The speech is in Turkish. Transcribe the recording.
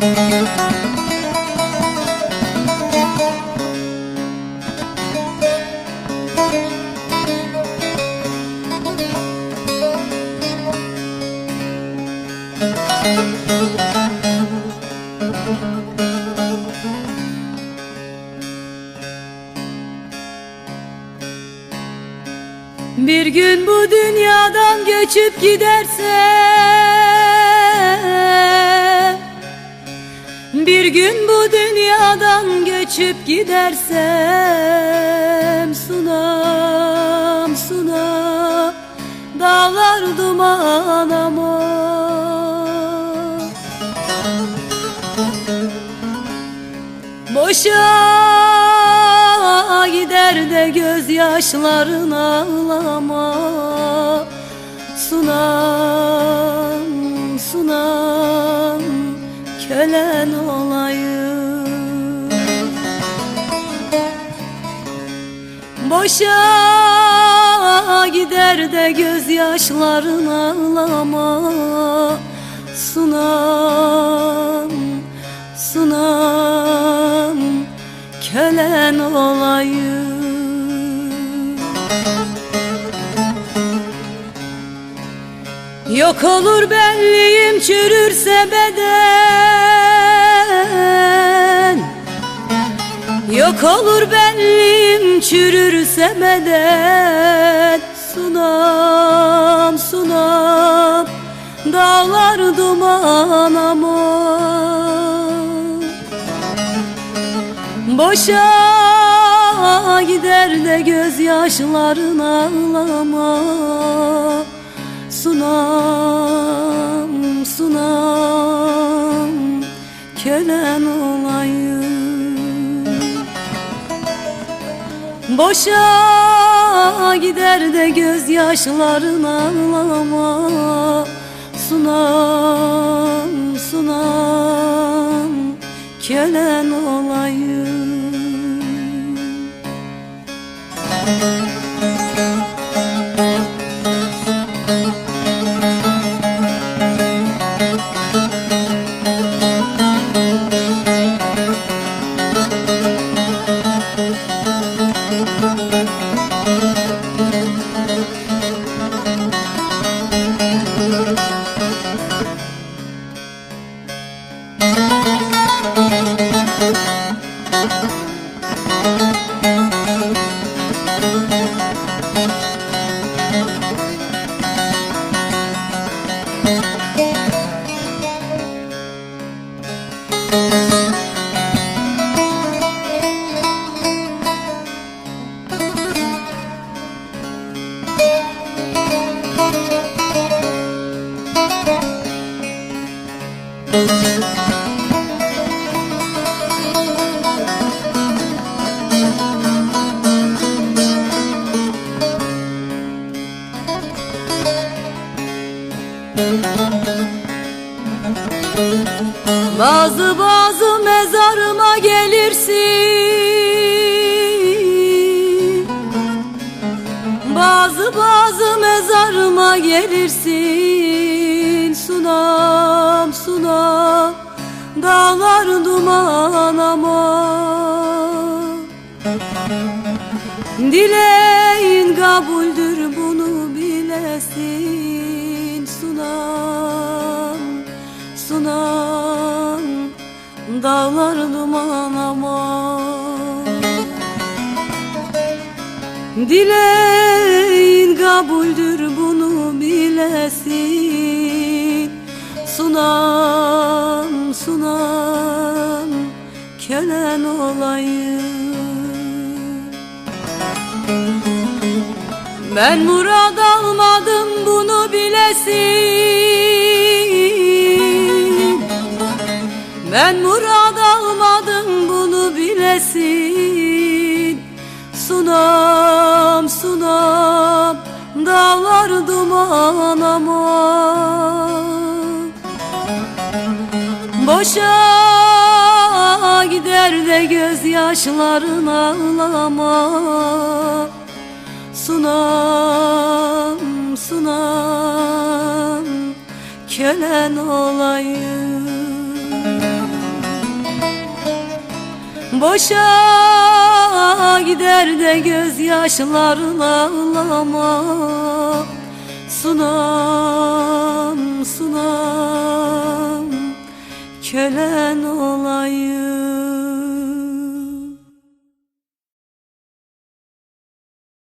Müzik Bir gün bu dünyadan göçüp giderse Bir gün bu dünyadan göçüp gidersem Sunam sunam dağlar duman ama Boşa gider de gözyaşların ağlama. Sunam, sunam, kölen olayım. Boşa gider de gözyaşların ağlama. Sunam, sunam, kölen olayım Yok olur benliğim çürürse beden. Yok olur benliğim çürürse beden. Sunam sunam dağlar duman ama Boşa gider de gözyaşların ağlama Sunam, sunam, kölen olayım. Boşa gider de gözyaşların ağlama. Sunam, sunam, kölen olayım Bazı bazı mezarıma gelirsin. Bazı bazı mezarıma gelirsin Sunam sunam dağlar duman ama Dileğin kabuldür bunu bilesin. Sunam sunam dağlar duman ama Dileğin kabuldür bunu bilesin Sunam sunam kölen olayım Ben murad almadım bunu bilesin. Ben murad almadım bunu bilesin. Sunam Boşa gider de gözyaşların ağlama. Sunam, sunam, kölen olayım. Boşa gider de gözyaşların ağlama. Sunam, sunam, kölen olayım